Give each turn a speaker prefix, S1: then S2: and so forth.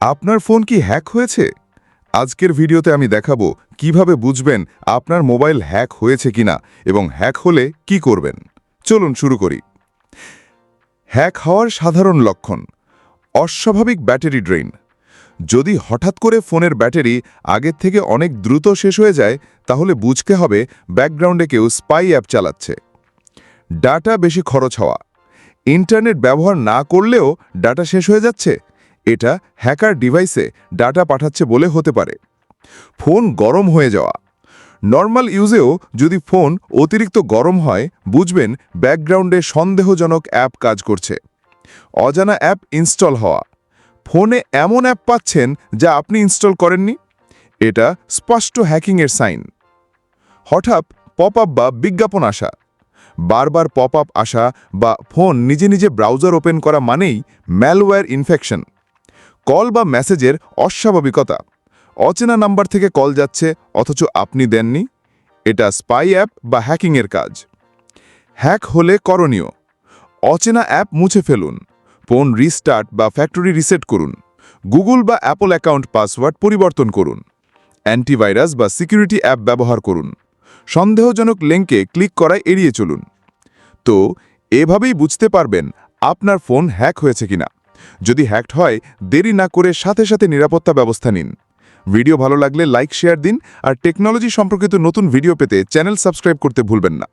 S1: আপনার ফোন কি হ্যাক হয়েছে? আজকের ভিডিওতে আমি দেখাবো কীভাবে বুঝবেন আপনার মোবাইল হ্যাক হয়েছে কিনা এবং হ্যাক হলে কি করবেন। চলুন শুরু করি। হ্যাক হওয়ার সাধারণ লক্ষণ, অস্বাভাবিক ব্যাটারি ড্রেন যদি হঠাৎ করে ফোনের ব্যাটারি আগের থেকে অনেক দ্রুত শেষ হয়ে যায়, তাহলে বুঝতে হবে ব্যাকগ্রাউন্ডে কেউ স্পাই অ্যাপ চালাচ্ছে। ডাটা বেশি খরচ হওয়া। ইন্টারনেট ব্যবহার না করলেও ডাটা শেষ হয়ে যাচ্ছে? এটা হ্যাকার ডিভাইসে ডাটা পাঠাচ্ছে বলে হতে পারে। ফোন গরম হয়ে যাওয়া। নর্মাল ইউজেও যদি ফোন অতিরিক্ত গরম হয়, বুঝবেন ব্যাকগ্রাউন্ডে সন্দেহজনক অ্যাপ কাজ করছে। অজানা অ্যাপ ইনস্টল হওয়া। ফোনে এমন অ্যাপ পাচ্ছেন যা আপনি ইনস্টল করেননি? এটা স্পষ্ট হ্যাকিংয়ের সাইন। হঠাৎ পপ আপ বা বিজ্ঞাপন আসা। বারবার পপ আপ আসা বা ফোন নিজে নিজে ব্রাউজার ওপেন করা মানেই ম্যালওয়্যার ইনফেকশন। কল বা মেসেজের অস্বাভাবিকতা। অচেনা নাম্বার থেকে কল যাচ্ছে, অথচ আপনি দেননি। এটা স্পাই অ্যাপ বা হ্যাকিংয়ের কাজ। হ্যাক হলে করণীয়। অচেনা অ্যাপ মুছে ফেলুন। ফোন রিস্টার্ট বা ফ্যাক্টরি রিসেট করুন। গুগল বা অ্যাপল অ্যাকাউন্ট পাসওয়ার্ড পরিবর্তন করুন। অ্যান্টিভাইরাস বা সিকিউরিটি অ্যাপ ব্যবহার করুন। সন্দেহজনক লিঙ্কে ক্লিক করা এড়িয়ে চলুন। তো, এভাবেই বুঝতে পারবেন আপনার ফোন হ্যাক হয়েছে কিনা। যদি হ্যাকড হয়, দেরি না করে সাথে সাথে নিরাপত্তা ব্যবস্থা নিন। ভিডিও ভালো লাগলে লাইক, শেয়ার দিন, আর টেকনোলজি সম্পর্কিত নতুন ভিডিও পেতে চ্যানেল সাবস্ক্রাইব করতে ভুলবেন না।